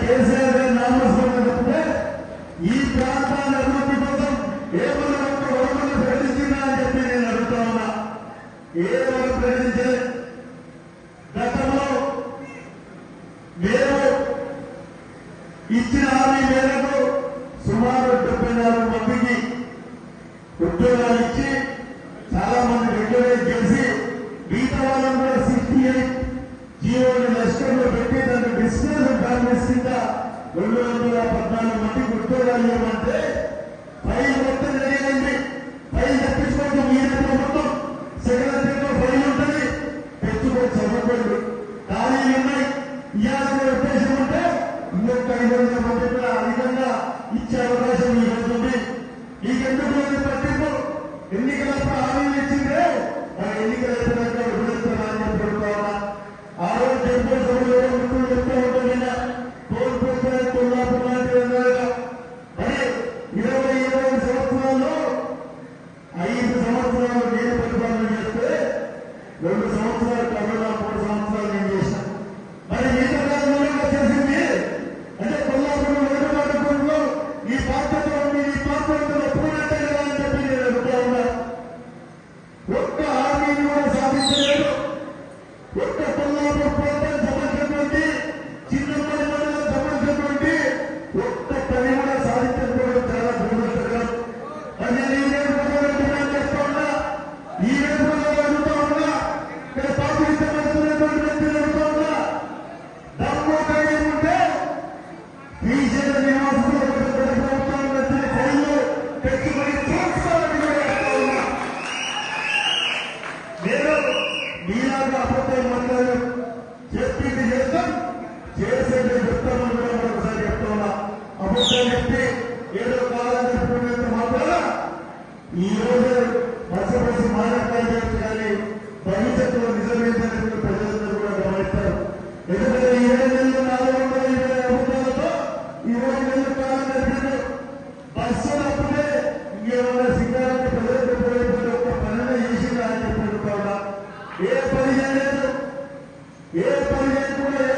కేసీఆర్ గారు ఈ ప్రాంతాల అభివృద్ధి. కోసం ఏ వరకు చెప్పి నేను అడుగుతా ఏ వరకు ప్రకటించే గతంలో ఇచ్చిన హామీ మేరకు సుమారు డెబ్బై నాలుగు మందికి ఉద్యోగాలు ఇచ్చి కూడా ఏమంటే ఫైల్ మొత్తం జరిగింది ఫైల్ తప్పించుకోవడం మీరే ప్రభుత్వం సెక్రటరీలో ఫైల్ ఉంటుంది. తెచ్చుకొని చదువుకోండి ఖాళీలు ఉన్నాయి. ఇవాళ ఉద్దేశం ఇచ్చే అవకాశం మీకు ఉంది. మీకెందుకు లేదు పట్టింపు? ఎన్నికలప్పుడు హామీలు ఇచ్చిందే. మరి ఎన్నికలు అయిపోయినాక రెండు సంవత్సరాలు కరోనా మూడు సంవత్సరాలు చెప్పి ఏదో కావాలని చెప్పినంత మాత్రాన ఈరోజు మత్స్యపరిచి మానవ కానీ భవిష్యత్తులో నిజమేంటనేది ప్రజలందరూ కూడా గమనిస్తారు. ఎందుకంటే ఏడు నెలలు ఏ పని చేయలేదు. ఏ పని చేయకుండా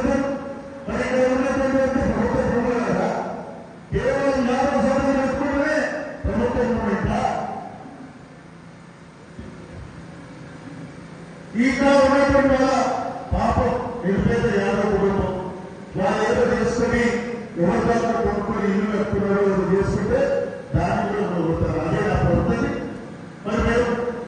ఇక్కడ ఉన్నటువంటి వాళ్ళ పాపం నిర్పేద యాదవ కుటుంబం వాళ్ళు ఏదో చేసుకుని ఎవరి దాకా కొనుక్కొని ఇల్లు కట్టుకున్నారో చేసుకుంటే దాన్ని కూడా అదే నా పద్ధతి